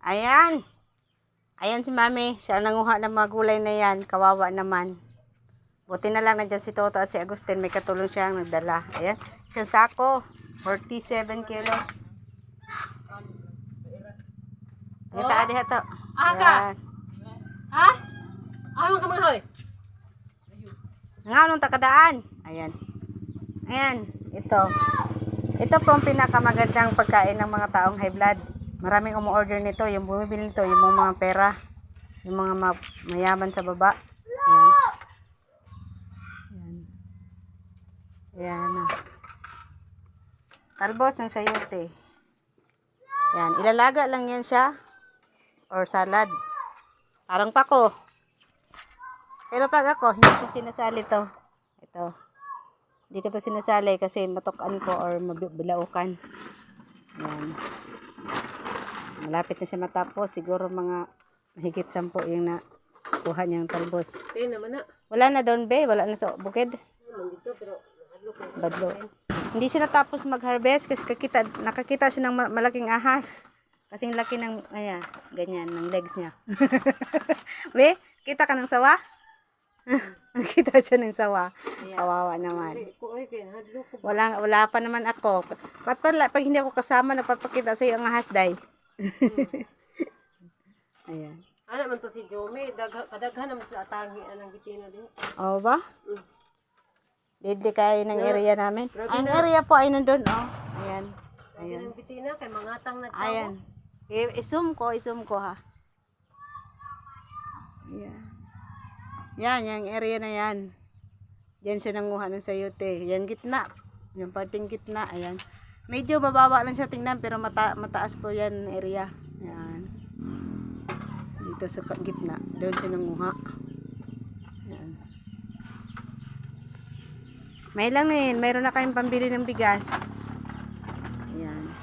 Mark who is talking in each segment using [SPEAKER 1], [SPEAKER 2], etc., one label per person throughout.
[SPEAKER 1] Ayan. Ayan si Mami. Siya nanguha ng mga gulay na yan. Kawawa naman. Buti na lang nandiyan si Toto at si Agustin. May katulong siyang nagdala. Ayan. Isang sako. 47 kilos. Kita oh. diha to.
[SPEAKER 2] Ka?
[SPEAKER 1] Ayan.
[SPEAKER 2] Ha? Ayaw ka mga hoy.
[SPEAKER 1] Nga nung takadaan. Ayan. Ayan. Ito. Ito po ang pinakamagandang pagkain ng mga taong high blood. Maraming umu-order nito. Yung bumibili nito, yung mga pera. Yung mga ma- mayaman sa baba. Ayan. Ayan. Ayan na. Talbos ng sayote. Ayan. Ilalaga lang yan siya. Or salad. Parang pako. Pero pag ako, hindi ko sinasali to. Ito. Hindi ko to sinasali kasi matukan ko or mabilaukan. Yan. Malapit na siya matapos. Siguro mga mahigit sampo yung nakuha niyang talbos.
[SPEAKER 2] Tayo naman na.
[SPEAKER 1] Wala na doon, be. Wala na sa bukid.
[SPEAKER 2] Dito pero.
[SPEAKER 1] Badlo. Hindi siya natapos mag-harvest kasi kakita, nakakita siya ng ma- malaking ahas. Kasing laki ng, ayan, ganyan, ng legs niya. be, kita ka ng sawa? Nakita siya ng sawa. Kawawa naman. Wala, wala pa naman ako. Pat pala, pag hindi ako kasama, napapakita sa iyo ang ahas, day. Ayan.
[SPEAKER 2] Ana man to si Jome, dagha kadaghan naman sila atangi anang gitina din.
[SPEAKER 1] Oo ba?
[SPEAKER 2] Mm.
[SPEAKER 1] Didi kayo ng area namin. Ang area po ay nandun, oh. Ayan.
[SPEAKER 2] Ayan ang bitina kay mangatang na tao.
[SPEAKER 1] Ayan. I- isum ko, isum ko ha. Ayan. Yan, yung area na yan. Yan siya nanguha ng sayote. Yan gitna. Yung parting gitna. Ayan. Medyo mababa lang siya tingnan pero mata mataas po yan area. Ayan. Dito sa gitna. Doon siya nanguha. Ayan. May lang na yun. Mayroon na kayong pambili ng bigas. Ayan.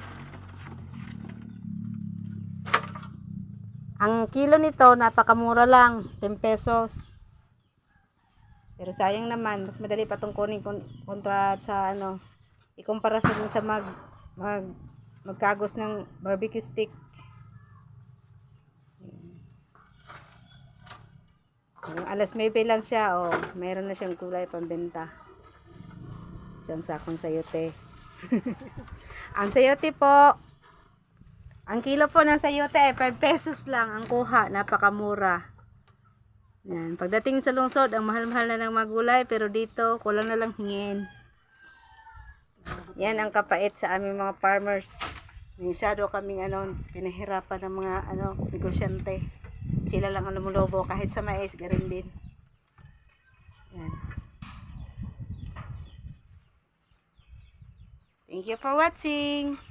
[SPEAKER 1] Ang kilo nito, napakamura lang. 10 pesos. Pero sayang naman, mas madali pa itong kunin kun- kontra sa ano, ikumpara sa dun sa mag, mag, magkagos ng barbecue stick. Yung alas 9 lang siya, oh, meron na siyang kulay pambenta. Isang sakong sayote. ang sayote po, ang kilo po ng sayote ay 5 pesos lang ang kuha, napakamura. Yan. Pagdating sa lungsod, ang mahal-mahal na ng mga gulay, pero dito, kulang na lang hingin. Yan ang kapait sa aming mga farmers. Masyado kaming ano, pinahirapan ng mga ano, negosyante. Sila lang ang lumulobo kahit sa mais, garin din. Yan. Thank you for watching.